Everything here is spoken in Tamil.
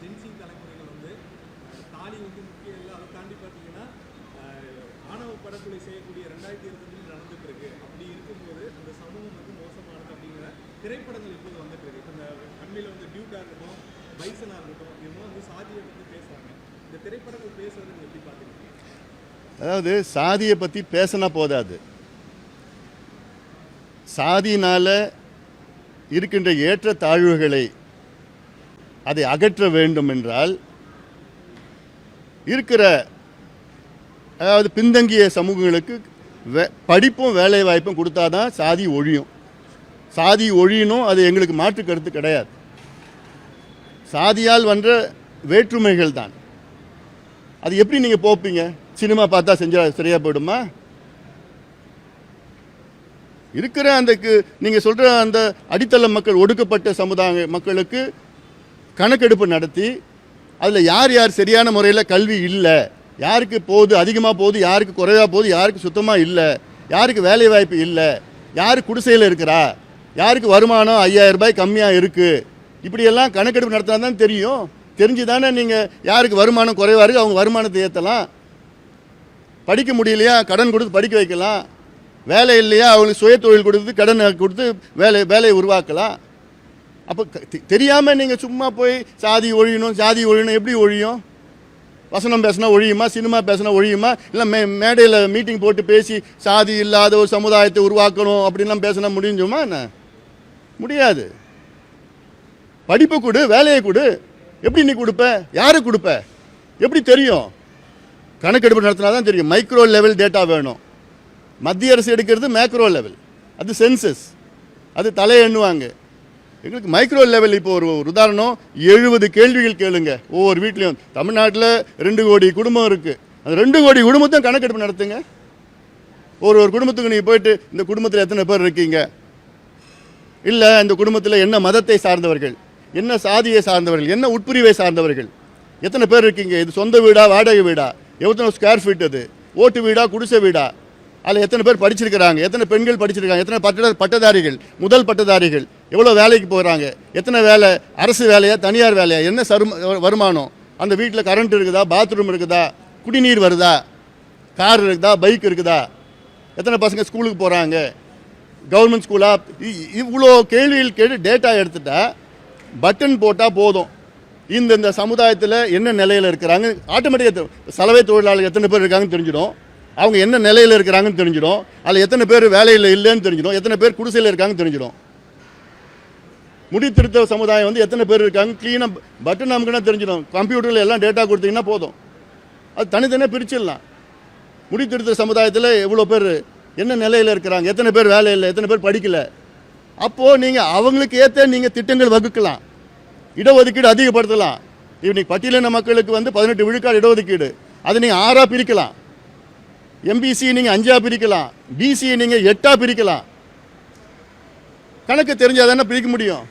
ஜென்சிங் தலைமுறைகள் வந்து தாலி வந்து முக்கியம் இல்லை அதை தாண்டி பார்த்தீங்கன்னா ஆணவ படக்கொலை செய்யக்கூடிய ரெண்டாயிரத்தி இருபத்தஞ்சில் நடந்துட்டு இருக்கு அப்படி இருக்கும்போது அந்த சமூகம் வந்து மோசமானது அப்படிங்கிற திரைப்படங்கள் இப்போது வந்துட்டு இருக்கு இப்ப இந்த அண்மையில் வந்து டியூட்டா இருக்கட்டும் பைசனா இருக்கட்டும் இவங்க வந்து சாதியை வந்து பேசுறாங்க. இந்த திரைப்படங்கள் பேசுறது நீங்க எப்படி பார்த்துருக்கீங்க அதாவது சாதியை பற்றி பேசினா போதாது. சாதியினால் இருக்கின்ற ஏற்ற தாழ்வுகளை அதை அகற்ற வேண்டும் என்றால் இருக்கிற அதாவது பின்தங்கிய சமூகங்களுக்கு வே படிப்பும் வேலைவாய்ப்பும் கொடுத்தா தான் சாதி ஒழியும். சாதி ஒழியணும் அது எங்களுக்கு மாற்று கருத்து கிடையாது. சாதியால் வந்த வேற்றுமைகள் தான். அது எப்படி நீங்கள் போப்பீங்க? சினிமா பார்த்தா செஞ்சால் சரியாக போயிடுமா? இருக்கிற அந்த நீங்கள் சொல்கிற அந்த அடித்தள மக்கள் ஒடுக்கப்பட்ட சமுதாய மக்களுக்கு கணக்கெடுப்பு நடத்தி அதில் யார் யார் சரியான முறையில் கல்வி இல்லை யாருக்கு போகுது அதிகமாக போகுது யாருக்கு குறைவாக போகுது யாருக்கு சுத்தமாக இல்லை யாருக்கு வேலை வாய்ப்பு இல்லை யார் குடிசையில் இருக்கிறா யாருக்கு வருமானம் ஐயாயிரம் ரூபாய் கம்மியாக இருக்குது இப்படியெல்லாம் கணக்கெடுப்பு நடத்தினா தான் தெரியும். தெரிஞ்சு தானே நீங்கள் யாருக்கு வருமானம் குறைவாக இருக்குது அவங்க வருமானத்தை ஏற்றலாம் படிக்க முடியலையா கடன் கொடுத்து படிக்க வைக்கலாம். வேலை இல்லையா அவங்களுக்கு சுய தொழில் கொடுத்து கடன் கொடுத்து வேலை வேலையை உருவாக்கலாம். அப்போ தெரியாமல் நீங்கள் சும்மா போய் சாதி ஒழியணும் சாதி ஒழியணும் எப்படி ஒழியும்? வசனம் பேசினா ஒழியுமா? சினிமா பேசினா ஒழியுமா? இல்லை மே மேடையில் மீட்டிங் போட்டு பேசி சாதி இல்லாத ஒரு சமுதாயத்தை உருவாக்கணும் அப்படின்லாம் பேசினா முடிஞ்சுமா என்ன? முடியாது. படிப்பு கொடு வேலையை கொடு. எப்படி நீ கொடுப்ப? யாருக்கு கொடுப்ப? எப்படி தெரியும்? கணக்கெடுப்பு நடத்தினா தான் தெரியும். மைக்ரோ லெவல் டேட்டா வேணும். மத்திய அரசு எடுக்கிறது மேக்ரோ லெவல் அது சென்சஸ் அது தலையெண்ணுவாங்க. எங்களுக்கு மைக்ரோ லெவல் இப்போ ஒரு ஒரு உதாரணம் எழுபது கேள்விகள் கேளுங்க. ஒவ்வொரு வீட்லேயும். தமிழ்நாட்டில் ரெண்டு கோடி குடும்பம் இருக்குது அந்த ரெண்டு கோடி குடும்பத்தையும் கணக்கெடுப்பு நடத்துங்க. ஒரு ஒரு குடும்பத்துக்கு நீங்கள் போயிட்டு இந்த குடும்பத்தில் எத்தனை பேர் இருக்கீங்க? இல்லை இந்த குடும்பத்தில் என்ன மதத்தை சார்ந்தவர்கள்? என்ன சாதியை சார்ந்தவர்கள்? என்ன உட்பிரிவை சார்ந்தவர்கள்? எத்தனை பேர் இருக்கீங்க? இது சொந்த வீடா வாடகை வீடா? எவ்வளோ ஸ்கொயர் ஃபீட் அது ஓட்டு வீடா குடிசை வீடா? அதில் எத்தனை பேர் படிச்சிருக்கிறாங்க? எத்தனை பெண்கள் படிச்சிருக்காங்க? எத்தனை பட்ட பட்டதாரிகள்? முதல் பட்டதாரிகள்? எவ்வளோ வேலைக்கு போகிறாங்க? எத்தனை வேலை? அரசு வேலையா தனியார் வேலையா? என்ன சரும வருமானம்? அந்த வீட்டில் கரண்ட் இருக்குதா? பாத்ரூம் இருக்குதா? குடிநீர் வருதா? கார் இருக்குதா? பைக் இருக்குதா? எத்தனை பசங்க ஸ்கூலுக்கு போகிறாங்க கவர்மெண்ட் ஸ்கூலா இ- இவ்வளோ கேள்விகள் கேட்டு டேட்டா எடுத்துட்டா பட்டன் போட்டால் போதும். இந்த இந்த சமுதாயத்தில் என்ன நிலையில் இருக்கிறாங்க? ஆட்டோமேட்டிக்காக சலவை தொழிலாளர்கள் எத்தனை பேர் இருக்காங்கன்னு தெரிஞ்சிடும். அவங்க என்ன நிலையில் இருக்கிறாங்கன்னு தெரிஞ்சிடும். அதில் எத்தனை பேர் வேலையில் இல்லைன்னு தெரிஞ்சிடும். எத்தனை பேர் குடிசையில் இருக்காங்கன்னு தெரிஞ்சிடும். முடி திருத்த சமுதாயம் வந்து எத்தனை பேர் இருக்காங்க? க்ளீனாக பட்டன் நமக்குன்னா தெரிஞ்சிடும். கம்ப்யூட்டரில் எல்லாம் டேட்டா கொடுத்தீங்கன்னா போதும். அது தனித்தனியாக பிரிச்சிடலாம். முடி திருத்த சமுதாயத்தில் எவ்வளோ பேர் என்ன நிலையில் இருக்கிறாங்க? எத்தனை பேர் வேலை இல்லை? எத்தனை பேர் படிக்கலை? அப்போது நீங்கள் அவங்களுக்கு ஏற்ற நீங்கள் திட்டங்கள் வகுக்கலாம். இடஒதுக்கீடு அதிகப்படுத்தலாம். இன்னைக்கு பட்டியலின மக்களுக்கு வந்து பதினெட்டு விழுக்காடு இடஒதுக்கீடு. அதை நீங்கள் ஆறாக பிரிக்கலாம். எம்பிசி நீங்கள் அஞ்சாக பிரிக்கலாம். பிசியை நீங்கள் எட்டாக பிரிக்கலாம். கணக்கு தெரிஞ்சால் தானே பிரிக்க முடியும்.